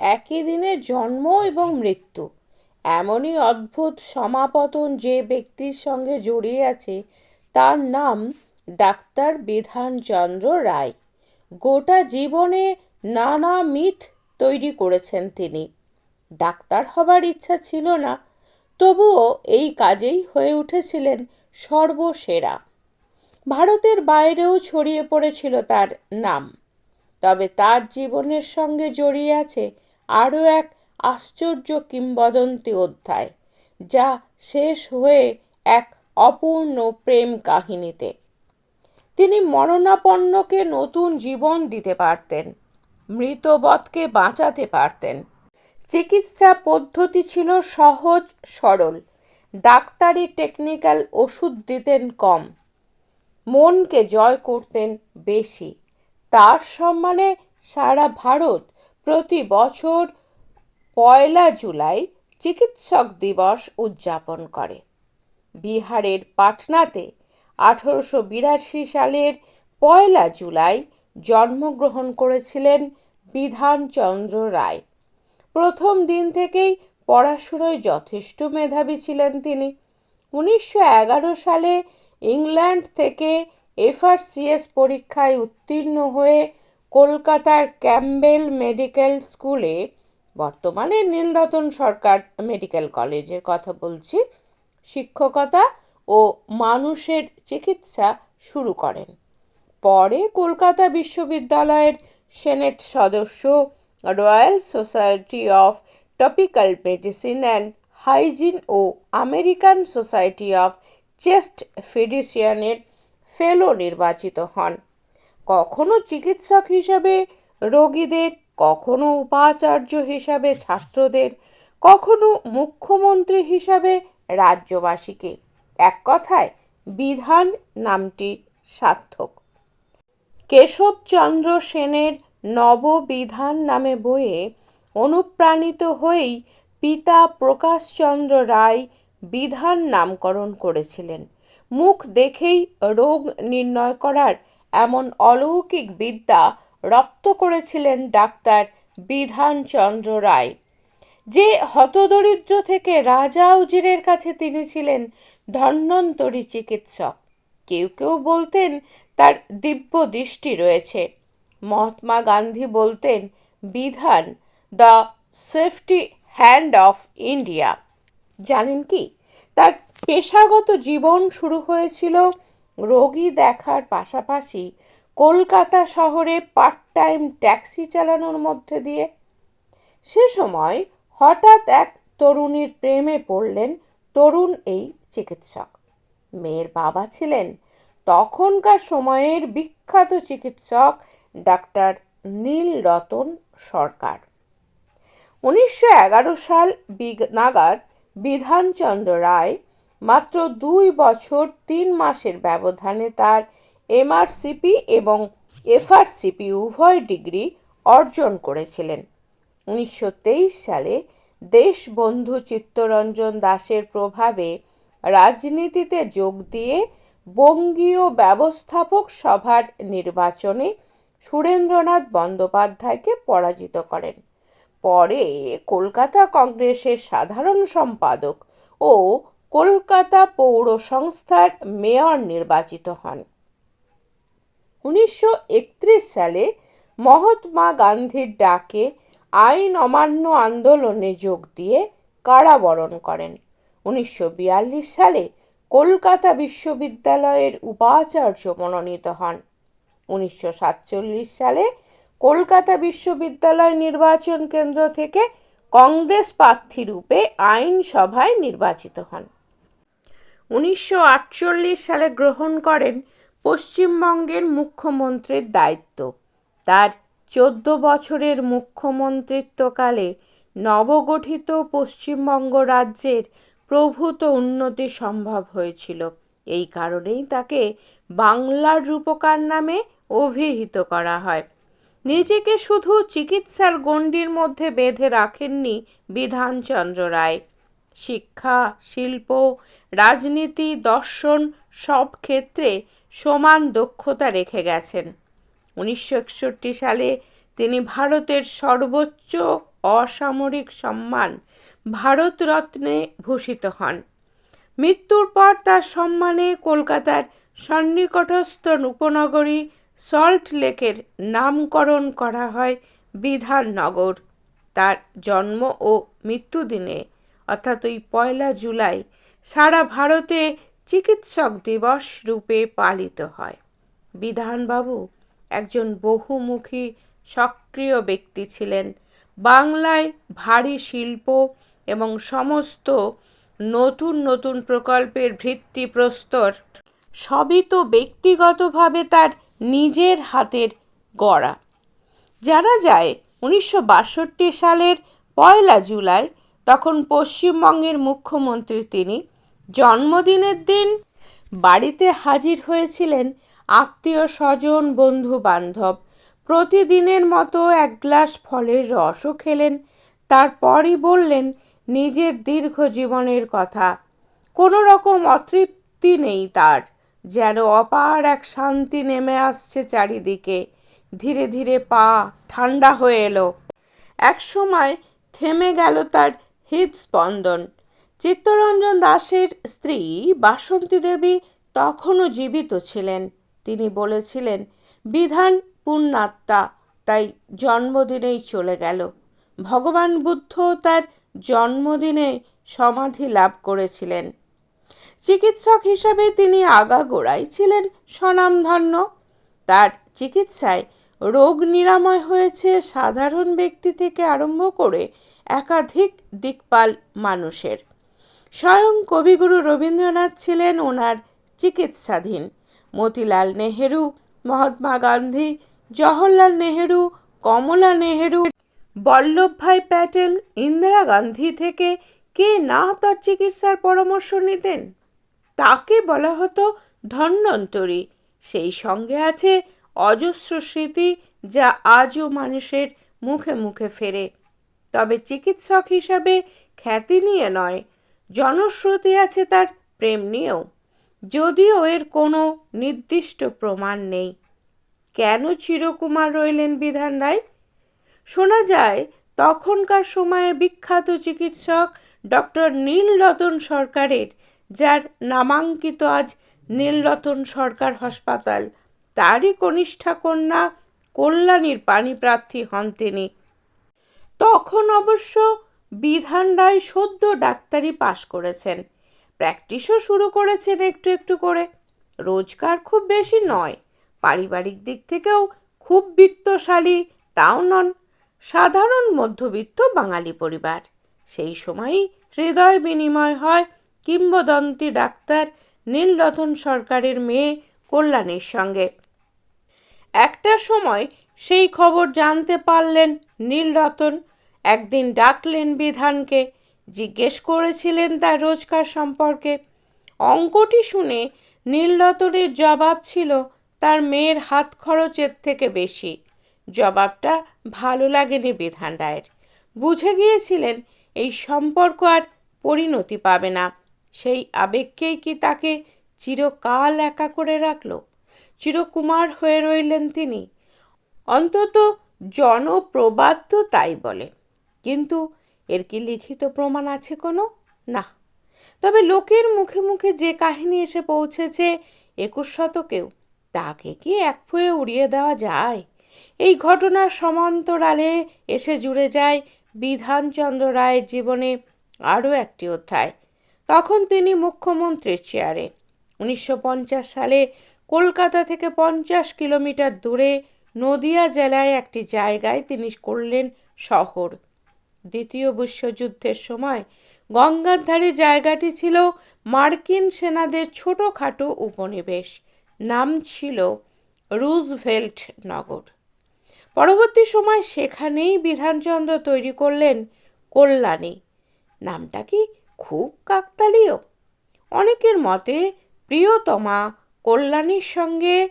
একই দিনে জন্ম এবং মৃত্যু। এমনই অদ্ভুত সমাপতন যে ব্যক্তির সঙ্গে জড়িয়ে আছে, তার নাম ডাক্তার বিধানচন্দ্র রায়। গোটা জীবনে নানা মিথ তৈরি করেছেন তিনি। ডাক্তার হবার ইচ্ছা ছিল না, তবুও এই কাজেই হয়ে উঠেছিলেন সর্বসেরা। ভারতের বাইরেও ছড়িয়ে পড়েছিল তার নাম। তবে তার জীবনের সঙ্গে জড়িয়ে আছে আরও এক আশ্চর্য কিংবদন্তি অধ্যায়, যা শেষ হয়ে এক অপূর্ণ প্রেম কাহিনীতে। তিনি মরণাপন্নকে নতুন জীবন দিতে পারতেন মৃতবৎকে বাঁচাতে পারতেন। চিকিৎসা পদ্ধতি ছিল সহজ, সরল। ডাক্তারি টেকনিক্যাল ওষুধ দিতেন কম, মনকে জয় করতেন বেশি। তার সম্মানে সারা ভারত প্রতি বছর পয়লা জুলাই চিকিৎসক দিবস উদযাপন করে। বিহারের পাটনাতে আঠেরোশো বিরাশি সালের পয়লা জুলাই জন্মগ্রহণ করেছিলেন বিধানচন্দ্র রায়। প্রথম দিন থেকেই পড়াশুনোয় যথেষ্ট মেধাবী ছিলেন তিনি। উনিশশো এগারো সালে ইংল্যান্ড থেকে এফআরসিএস পরীক্ষায় উত্তীর্ণ হয়ে কলকাতার ক্যাম্বেল মেডিকেল স্কুলে বর্তমানে নীলরতন সরকার মেডিকেল কলেজের কথা বলছি। শিক্ষকতা ও মানুষের চিকিৎসা শুরু করেন। পরে কলকাতা বিশ্ববিদ্যালয়ের সেনেট সদস্য, royal society of tropical medicine and hygiene O American society of chest ফিডিশিয়ানের ফেলো নির্বাচিত হন। কখনো চিকিৎসক হিসাবে, রোগীদের, কখনো উপাচার্য হিসাবে, ছাত্রদের, কখনো মুখ্যমন্ত্রী হিসাবে, রাজ্যবাসীকে। এক কথায়, বিধান নামটি সার্থক। কেশবচন্দ্র সেনের নববিধান নামে বইয়ে অনুপ্রাণিত হয়েই পিতা প্রকাশচন্দ্র রায় বিধান নামকরণ করেছিলেন। মুখ দেখেই রোগ নির্ণয় করার এমন অলৌকিক বিদ্যা রপ্ত করেছিলেন ডাক্তার বিধানচন্দ্র রায়। যে হতদরিদ্র থেকে রাজা উজিরের কাছে তিনি ছিলেন ধন্বন্তরী চিকিৎসক। কেউ কেউ বলতেন তার দিব্য দৃষ্টি রয়েছে। মহাত্মা গান্ধী বলতেন, Bidhan, the safety hand of India জানেন কি? তার পেশাগত জীবন শুরু হয়েছিল রোগী দেখার পাশাপাশি কলকাতা শহরে পার্ট টাইম ট্যাক্সি চালানোর মধ্যে দিয়ে। সে সময় হঠাৎ এক তরুণীর প্রেমে পড়লেন তরুণ এই চিকিৎসক। মেয়ের বাবা ছিলেন তখনকার সময়ের বিখ্যাত চিকিৎসক ডাক্তার নীল রতন সরকার। উনিশশো এগারো সাল নাগাদ বিধানচন্দ্র রায় মাত্র দুই বছর তিন মাসের ব্যবধানে তার এমআরসিপি এবং এফআরসিপি উভয় ডিগ্রি অর্জন করেছিলেন। উনিশশো তেইশ সালে দেশবন্ধু চিত্তরঞ্জন দাসের প্রভাবে রাজনীতিতে যোগ দিয়ে বঙ্গীয় ব্যবস্থাপক সভার নির্বাচনে সুরেন্দ্রনাথ বন্দ্যোপাধ্যায়কে পরাজিত করেন। পরে কলকাতা কংগ্রেসের সাধারণ সম্পাদক ও কলকাতা পৌর সংস্থার মেয়র নির্বাচিত হন। উনিশশো একত্রিশ সালে মহাত্মা গান্ধীর ডাকে আইন অমান্য আন্দোলনে যোগ দিয়ে কারাবরণ করেন। উনিশশো বিয়াল্লিশ সালে কলকাতা বিশ্ববিদ্যালয়ের উপাচার্য মনোনীত হন। উনিশশো সাতচল্লিশ সালে কলকাতা বিশ্ববিদ্যালয় নির্বাচন কেন্দ্র থেকে কংগ্রেস প্রার্থী রূপে আইনসভায় নির্বাচিত হন। উনিশশো আটচল্লিশ সালে গ্রহণ করেন পশ্চিমবঙ্গের মুখ্যমন্ত্রীর দায়িত্ব। তার চোদ্দ বছরের মুখ্যমন্ত্রিত্বকালে নবগঠিত পশ্চিমবঙ্গ রাজ্যের প্রভূত উন্নতি সম্ভব হয়েছিল। এই কারণেই তাকে বাংলার রূপকার নামে অভিহিত করা হয়। নিজেকে শুধু চিকিৎসার গণ্ডির মধ্যে বেঁধে রাখেননি বিধানচন্দ্র রায়। শিক্ষা, শিল্প, রাজনীতি, দর্শন সব ক্ষেত্রে সমান দক্ষতা রেখে গেছেন। উনিশশো একষট্টি সালে তিনি ভারতের সর্বোচ্চ অসামরিক সম্মান ভারতরত্নে ভূষিত হন। মৃত্যুর পর তার সম্মানে কলকাতার সন্নিকটস্থ উপনগরী সল্ট লেকের নামকরণ করা হয় বিধাননগর। তার জন্ম ও মৃত্যুদিনে অর্থাৎ ওই পয়লা জুলাই, সারা ভারতে চিকিৎসক দিবস রূপে পালিত হয়। বিধানবাবু একজন বহুমুখী, সক্রিয় ব্যক্তি ছিলেন। বাংলায় ভারী শিল্প এবং সমস্ত নতুন নতুন প্রকল্পের ভিত্তিপ্রস্তর সবই তো ব্যক্তিগতভাবে তার নিজের হাতের গড়া। জানা যায়, উনিশশো বাষট্টি সালের পয়লা জুলাই তখন পশ্চিমবঙ্গের মুখ্যমন্ত্রী তিনি জন্মদিনের দিন বাড়িতে হাজির হয়েছিলেন আত্মীয় স্বজন বন্ধু বান্ধব প্রতিদিনের মতো এক গ্লাস ফলের রসও খেলেন। তারপরই বললেন, নিজের দীর্ঘ জীবনের কথা। কোনো রকম অতৃপ্তি নেই তার। যেন অপার এক শান্তি নেমে আসছে চারিদিকে। ধীরে ধীরে পা ঠান্ডা হয়ে এলো। এক সময় থেমে গেল তার হৃদস্পন্দন। চিত্তরঞ্জন দাসের স্ত্রী বাসন্তী দেবী তখনও জীবিত ছিলেন। তিনি বলেছিলেন, বিধান পুণ্যাত্মা, তাই জন্মদিনেই চলে গেল। ভগবান বুদ্ধ তার জন্মদিনে সমাধি লাভ করেছিলেন। চিকিৎসক হিসাবে তিনি আগাগোড়াই ছিলেন স্বনামধন্য। তার চিকিৎসায় রোগ নিরাময় হয়েছে সাধারণ ব্যক্তি থেকে আরম্ভ করে একাধিক দিকপাল মানুষের। স্বয়ং কবিগুরু রবীন্দ্রনাথ ছিলেন ওনার চিকিৎসাধীন। মতিলাল নেহেরু, মহাত্মা গান্ধী, জওহরলাল নেহেরু, কমলা নেহেরু বল্লভভাই প্যাটেল, ইন্দিরা গান্ধী থেকে কে না তার চিকিৎসার পরামর্শ নিতেন? তাকে বলা হতো ধন্বন্তরী। সেই সঙ্গে আছে অজস্র স্মৃতি যা আজও মানুষের মুখে মুখে ফেরে। তবে চিকিৎসক হিসাবে খ্যাতি নিয়ে নয়, জনশ্রুতি আছে তার প্রেম নিয়েও। যদিও এর কোনো নির্দিষ্ট প্রমাণ নেই। কেন চিরকুমার রইলেন বিধান রায়? শোনা যায়, তখনকার সময়ে বিখ্যাত চিকিৎসক ডক্টর নীলরতন সরকারের, যার নামাঙ্কিত আজ নীলরতন সরকার হাসপাতাল, তারই কনিষ্ঠা কন্যা কল্যাণীর পাণিপ্রার্থী হন তিনি। তখন অবশ্য বিধান রায় সদ্য ডাক্তারি পাশ করেছেন। প্র্যাকটিসও শুরু করেছেন একটু একটু করে। রোজগার খুব বেশি নয়। পারিবারিক দিক থেকেও খুব বিত্তশালী, তাও নন। সাধারণ মধ্যবিত্ত বাঙালি পরিবার। সেই সময়ই হৃদয় বিনিময় হয় কিংবদন্তি ডাক্তার নীলরতন সরকারের মেয়ে কল্যাণীর সঙ্গে। একটা সময় সেই খবর জানতে পারলেন নীলরতন। একদিন ডাকলেন বিধানকে, জিজ্ঞেস করেছিলেন তার রোজগার সম্পর্কে। অঙ্কটি শুনে নীলরতনের জবাব ছিল, তার মেয়ের হাত খরচের থেকে বেশি। জবাবটা ভালো লাগেনি বিধান রায়ের। বুঝে গিয়েছিলেন, এই সম্পর্ক আর পরিণতি পাবে না। সেই আবেগকেই কি তাকে চিরকাল একা করে রাখল? চিরকুমার হয়ে রইলেন তিনি। অন্তত জনপ্রবাদ তো তাই বলে। কিন্তু এর কি লিখিত প্রমাণ আছে কোনো? না। তবে লোকের মুখে মুখে যে কাহিনী এসে পৌঁছেছে একুশ শতকেও, তাকে কি এক ফুয়ে উড়িয়ে দেওয়া যায়? এই ঘটনার সমান্তরালে এসে জুড়ে যায় বিধানচন্দ্র রায়ের জীবনে আরও একটি অধ্যায়। তখন তিনি মুখ্যমন্ত্রীর চেয়ারে। উনিশশো পঞ্চাশ সালে কলকাতা থেকে পঞ্চাশ কিলোমিটার দূরে নদিয়া জেলায় একটি জায়গায় তিনি করলেন শহর। দ্বিতীয় বিশ্বযুদ্ধের সময় গঙ্গার ধারে জায়গাটি ছিল মার্কিন সেনাদের ছোটোখাটো উপনিবেশ। নাম ছিল রুজভেল্ট নগর। পরবর্তী সময় সেখানেই বিধানচন্দ্র তৈরি করলেন কল্যাণী। নামটা কি খুব কাকতালীয়? অনেকের মতে প্রিয়তমা কল্যাণীর সঙ্গে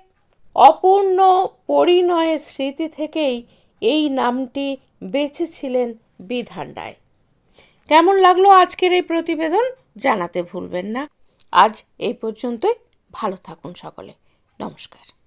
অপূর্ণ পরিণয়ের স্মৃতি থেকেই এই নামটি বেঁচেছিলেন বিধান কেমন লাগল আজকের এই প্রতিবেদন জানাতে ভুলবেন না। আজ এই পর্যন্তই। ভালো থাকুন সকলে। নমস্কার।